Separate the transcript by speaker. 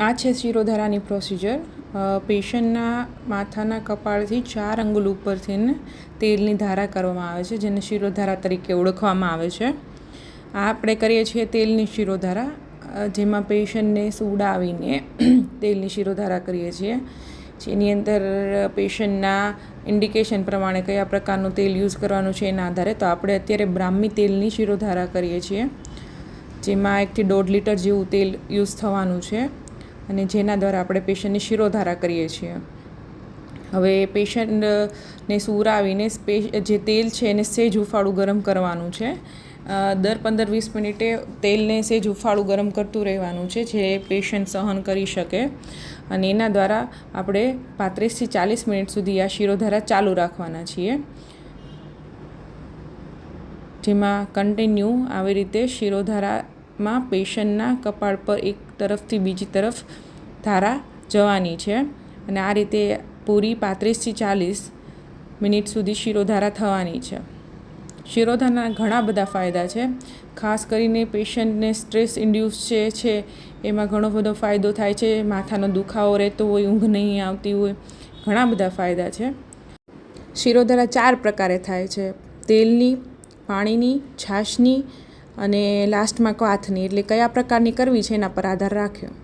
Speaker 1: આ છે શિરોધારાની પ્રોસિજર પેશન્ટના માથાના કપાળથી ચાર અંગુલ ઉપરથી તેલની ધારા કરવામાં આવે છે, જેને શિરોધારા તરીકે ઓળખવામાં આવે છે. આ આપણે કરીએ છીએ તેલની શિરોધારા. જેમાં પેશન્ટને સુડાવીને તેલની શિરોધારા કરીએ છીએ. જેની અંદર પેશન્ટના ઇન્ડિકેશન પ્રમાણે કયા પ્રકારનું તેલ યુઝ કરવાનું છે એના આધારે, તો આપણે અત્યારે બ્રાહ્મી તેલની શિરોધારા કરીએ છીએ. જેમાં એકથી દોઢ લીટર જેવું તેલ યુઝ થવાનું છે. અને જેના દ્વારા આપણે પેશન્ટની શિરોધારા કરીએ છીએ. હવે પેશન્ટને આવીને જે તેલ છે એને સેજ હુંફાળું ગરમ કરવાનું છે. દર પંદર વીસ મિનિટે તેલને સેજ હુંફાળું ગરમ કરતું રહેવાનું છે, જે પેશન્ટ સહન કરી શકે. અને એના દ્વારા આપણે પાંત્રીસથી ચાલીસ મિનિટ સુધી આ શિરોધારા ચાલુ રાખવાના છીએ. જેમાં કન્ટિન્યુ આવી રીતે શિરોધારામાં પેશન્ટના કપાળ પર એક તરફથી બીજી તરફ ધારા જવાની છે. અને આ રીતે પૂરી પાંત્રીસથી ચાલીસ મિનિટ સુધી શિરોધારા થવાની છે. શિરોધારાના ઘણા બધા ફાયદા છે. ખાસ કરીને પેશન્ટને સ્ટ્રેસ ઇન્ડ્યુસ જે છે, એમાં ઘણો બધો ફાયદો થાય છે. માથાનો દુખાવો રહેતો હોય, ઊંઘ નહીં આવતી હોય, ઘણા બધા ફાયદા છે. શિરોધારા ચાર પ્રકારે થાય છે. તેલની, પાણીની, છાશની અને લાસ્ટમાં ક્વાથની એટલે કયા પ્રકારની કરવી છે એના પર આધાર રાખ્યો.